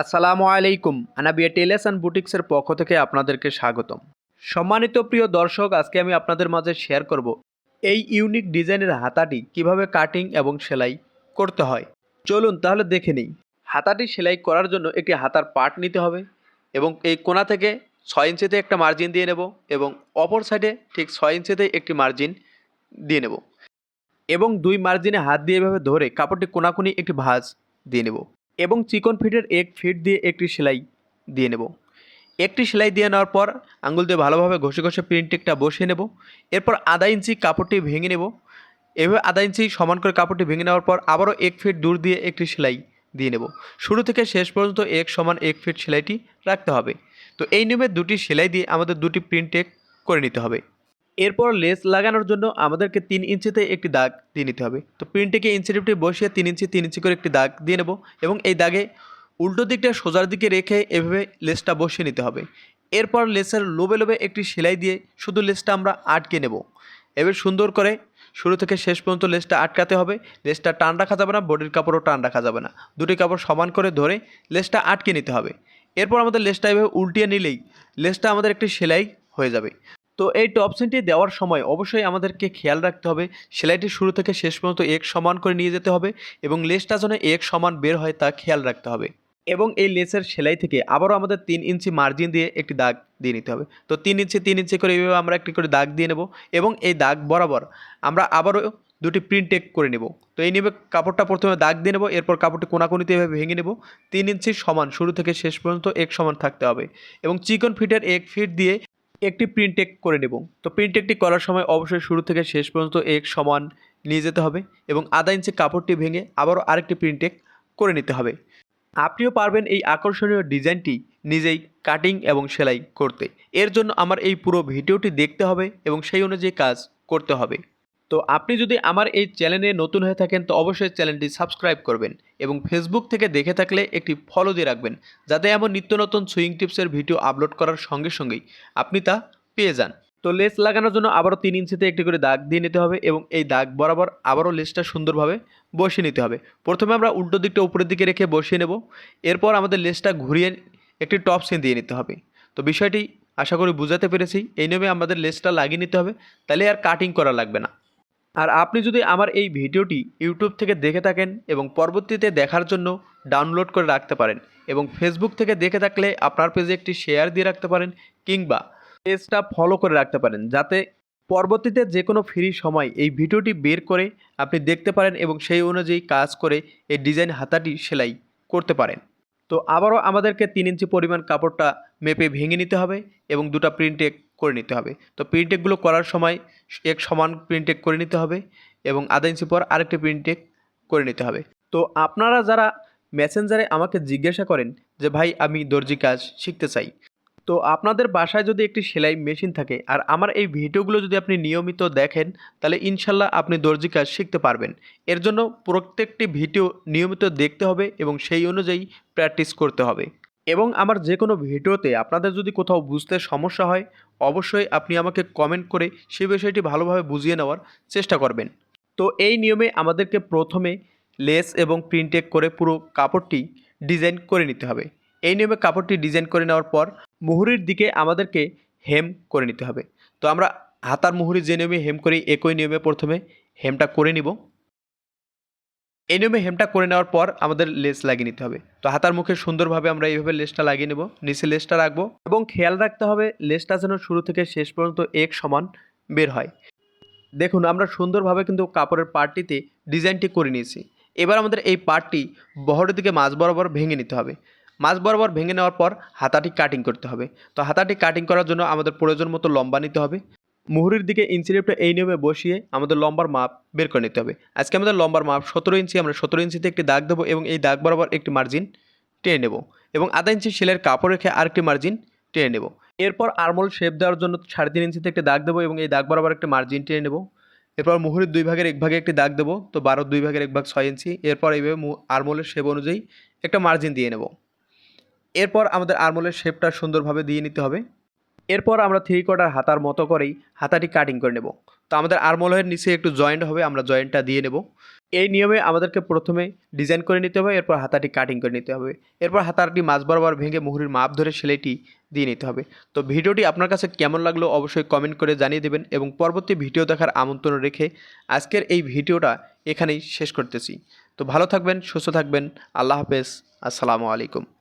আসসালামু আলাইকুম। Anabia Telles and বুটিক্সের পক্ষ থেকে আপনাদেরকে স্বাগতম। সম্মানিত প্রিয় দর্শক, আজকে আমি আপনাদের মাঝে শেয়ার করব এই ইউনিক ডিজাইনের হাতাটি কীভাবে কাটিং এবং সেলাই করতে হয়। চলুন তাহলে দেখে নিই। হাতাটি সেলাই করার জন্য একটি হাতার পার্ট নিতে হবে এবং এই কোনা থেকে ছয় ইঞ্চিতে একটা মার্জিন দিয়ে নেব এবং অপর সাইডে ঠিক ছয় ইঞ্চিতে একটি মার্জিন দিয়ে নেব এবং দুই মার্জিনে হাত দিয়ে এভাবে ধরে কাপড়টি কোনাকুনি একটি ভাঁজ দিয়ে নেব। এবং চিকন ফিটের এক ফিট দিয়ে একটি সেলাই দিয়ে নেব। একটি সেলাই দিয়ে নেওয়ার পর আঙুল দিয়ে ভালোভাবে ঘষে ঘষে প্রিন্টিংটা বসিয়ে নেব। এরপর আধা ইঞ্চি কাপড়টি ভেঙে নেব। এভাবে আধা ইঞ্চি সমান করে কাপড়টি ভেঙে নেওয়ার পর আবারও এক ফিট দূর দিয়ে একটি সেলাই দিয়ে নেব। শুরু থেকে শেষ পর্যন্ত এক সমান এক ফিট সেলাইটি রাখতে হবে। তো এই নিয়মে দুটি সেলাই দিয়ে আমাদের দুটি প্রিন্টেক করে নিতে হবে। এরপর লেস লাগানোর জন্য আমাদেরকে তিন ইঞ্চিতে একটি দাগ দিয়ে নিতে হবে। তো প্রিন্টটিকে ইঞ্চিটিপটি বসিয়ে তিন ইঞ্চি তিন ইঞ্চি করে একটি দাগ দিয়ে নেব এবং এই দাগে উল্টো দিকটা সোজার দিকে রেখে এভাবে লেসটা বসিয়ে নিতে হবে। এরপর লেসের লোবে লোবে একটি সেলাই দিয়ে শুধু লেসটা আমরা আটকে নেব। এবার সুন্দর করে শুরু থেকে শেষ পর্যন্ত লেসটা আটকাতে হবে। লেসটা টান রাখা যাবে না, বডির কাপড়ও টান রাখা যাবে না। দুটি কাপড় সমান করে ধরে লেসটা আটকে নিতে হবে। এরপর আমাদের লেসটা এভাবে উল্টিয়ে নিলেই লেসটা আমাদের একটি সেলাই হয়ে যাবে। তো এই টপ সেন্টি দেওয়ার সময় অবশ্যই আমাদেরকে খেয়াল রাখতে হবে। সেলাইটি শুরু থেকে শেষ পর্যন্ত এক সমান করে নিয়ে যেতে হবে এবং লেসটা যেন এক সমান বের হয় তা খেয়াল রাখতে হবে। এবং এই লেসের সেলাই থেকে আবারও আমাদের তিন ইঞ্চি মার্জিন দিয়ে একটি দাগ দিয়ে নিতে হবে। তো তিন ইঞ্চি তিন ইঞ্চি করে এইভাবে আমরা একটি করে দাগ দিয়ে নেব এবং এই দাগ বরাবর আমরা আবারও দুটি প্রিন্ট করে নেব। তো এই নিয়ে কাপড়টা প্রথমে দাগ দিয়ে নেব, এরপর কাপড়টি কোনাকুনিতে এভাবে ভেঙে নেব। তিন ইঞ্চি সমান, শুরু থেকে শেষ পর্যন্ত এক সমান থাকতে হবে এবং চিকন ফিটের এক ফিট দিয়ে একটি প্রিন্টেক করে নেব। তো প্রিন্টেকটি করার সময় অবশ্যই শুরু থেকে শেষ পর্যন্ত এক সমান নিয়ে যেতে হবে এবং আধা ইঞ্চি কাপড়টি ভেঙে আবারও আরেকটি প্রিন্টেক করে নিতে হবে। আপনিও পারবেন এই আকর্ষণীয় ডিজাইনটি নিজেই কাটিং এবং সেলাই করতে। এর জন্য আমার এই পুরো ভিডিওটি দেখতে হবে এবং সেই অনুযায়ী কাজ করতে হবে। তো আপনি যদি আমার এই চ্যানেলে নতুন হয়ে থাকেন, তো অবশ্যই চ্যানেলটি সাবস্ক্রাইব করবেন এবং ফেসবুক থেকে দেখে থাকলে একটি ফলো দিয়ে রাখবেন, যাতে এমন নিত্য নতুন সুইং টিপসের ভিডিও আপলোড করার সঙ্গে সঙ্গেই আপনি তা পেয়ে যান। তো লেস লাগানোর জন্য আবারও তিন ইঞ্চিতে একটি করে দাগ দিয়ে নিতে হবে এবং এই দাগ বরাবর আবারও লেসটা সুন্দরভাবে বসিয়ে নিতে হবে। প্রথমে আমরা উল্টো দিকটা উপরের দিকে রেখে বসিয়ে নেব, এরপর আমাদের লেসটা ঘুরিয়ে একটি টপ সিন দিয়ে নিতে হবে। তো বিষয়টি আশা করি বুঝাতে পেরেছি, এই নিয়মে আমাদের লেসটা লাগিয়ে নিতে হবে, তাহলে আর কাটিং করা লাগবে না। আর আপনি যদি আমার এই ভিডিওটি ইউটিউব থেকে দেখে থাকেন এবং পরবর্তীতে দেখার জন্য ডাউনলোড করে রাখতে পারেন এবং ফেসবুক থেকে দেখে থাকলে আপনার পেজে একটি শেয়ার দিয়ে রাখতে পারেন কিংবা পেজটা ফলো করে রাখতে পারেন যাতে পরবর্তীতে যে কোনো ফ্রি সময় এই ভিডিওটি বের করে আপনি দেখতে পারেন এবং সেই অনুযায়ী কাজ করে এই ডিজাইন হাতাটি সেলাই করতে পারেন। তো আবারও আমাদেরকে তিন ইঞ্চি পরিমাণ কাপড়টা মেপে ভেঙে নিতে হবে এবং দুটো প্রিন্টেক করে নিতে হবে। তো প্রিন্টেকগুলো করার সময় এক সমান প্রিন্টেক করে নিতে হবে এবং আধা ইঞ্চি পর আরেকটি প্রিন্টেক করে নিতে হবে। তো আপনারা যারা মেসেঞ্জারে আমাকে জিজ্ঞাসা করেন যে, ভাই, আমি দর্জি কাজ শিখতে চাই। তো আপনাদের বাসায় যদি একটি সেলাই মেশিন থাকে আর আমার এই ভিডিওগুলো যদি আপনি নিয়মিত দেখেন, তাহলে ইনশাল্লাহ আপনি দর্জি কাজ শিখতে পারবেন। এর জন্য প্রত্যেকটি ভিডিও নিয়মিত দেখতে হবে এবং সেই অনুযায়ী প্র্যাকটিস করতে হবে। এবং আমার যে কোনো ভিডিওতে আপনাদের যদি কোথাও বুঝতে সমস্যা হয়, অবশ্যই আপনি আমাকে কমেন্ট করে সেই বিষয়টি ভালোভাবে বুঝিয়ে নেওয়ার চেষ্টা করবেন। তো এই নিয়মে আমাদেরকে প্রথমে লেস এবং প্রিন্টেক করে পুরো কাপড়টি ডিজাইন করে নিতে হবে। এই নিয়মে কাপড়টি ডিজাইন করে নেওয়ার পর মুহুরির দিকে আমাদেরকে হেম করে নিতে হবে। তো আমরা হাতার মুহুরি যে নিয়মে হেম করি, একই নিয়মে প্রথমে হেমটা করে নিব। এই নিয়মে হেমটা করে নেওয়ার পর আমাদের লেস লাগিয়ে নিতে হবে। তো হাতার মুখে সুন্দরভাবে আমরা এইভাবে লেসটা লাগিয়ে নেব। নিচে লেসটা রাখব এবং খেয়াল রাখতে হবে লেসটা যেন শুরু থেকে শেষ পর্যন্ত এক সমান বের হয়। দেখুন, আমরা সুন্দরভাবে কিন্তু কাপড়ের পার্টটিতে ডিজাইনটি করে নিয়েছি। এবার আমাদের এই পার্টটি বহরের দিকে মাঝ বরাবর ভেঙে নিতে হবে। মাঝ বরাবর ভেঙে নেওয়ার পর হাতাটি কাটিং করতে হবে। তো হাতাটি কাটিং করার জন্য আমাদের প্রয়োজন মতো লম্বা নিতে হবে। মুহুরির দিকে ইঞ্চিলিপটা এই নিয়মে বসিয়ে আমাদের লম্বার মাপ বের করে নিতে হবে। আজকে আমাদের লম্বার মাপ সতেরো ইঞ্চি আমরা সতেরো ইঞ্চিতে একটি দাগ দেবো এবং এই দাগ বরাবর একটি মার্জিন টেনে নেব এবং আধা ইঞ্চি সেলের কাপড় রেখে আরেকটি মার্জিন টেনে নেব। এরপর আরমোল শেপ দেওয়ার জন্য সাড়ে তিন ইঞ্চিতে একটি দাগ দেবো এবং এই দাগ বরাবর একটি মার্জিন টেনে নেব। এরপর মুহুরির দুই ভাগের এক ভাগে একটি দাগ দেবো, তো বারো দুই ভাগের এক ভাগ ছয় ইঞ্চি এরপর এইভাবে আরমোলের শেপ অনুযায়ী একটা মার্জিন দিয়ে নেব। এরপর আমাদের আরমোলের শেপটা সুন্দরভাবে দিয়ে নিতে হবে। এরপর আমরা থ্রি কোয়ার্টার হাতার মতো করেই হাতাটি কাটিং করে নেব। তো আমাদের আরমোলের নিচে একটু জয়েন্ট হবে, আমরা জয়েন্টটা দিয়ে নেব। এই নিয়মে আমাদেরকে প্রথমে ডিজাইন করে নিতে হবে, এরপর হাতাটি কাটিং করে নিতে হবে। এরপর হাতাটি মাছ বরাবর ভেঙে মুহুরির মাপ ধরে সেলাইটি দিয়ে নিতে হবে। তো ভিডিওটি আপনার কাছে কেমন লাগল অবশ্যই কমেন্ট করে জানিয়ে দেবেন এবং পরবর্তী ভিডিও দেখার আমন্ত্রণ রেখে আজকের এই ভিডিওটা এখানেই শেষ করতেছি। তো ভালো থাকবেন, সুস্থ থাকবেন, আল্লাহ হাফেজ, আসসালামু আলাইকুম।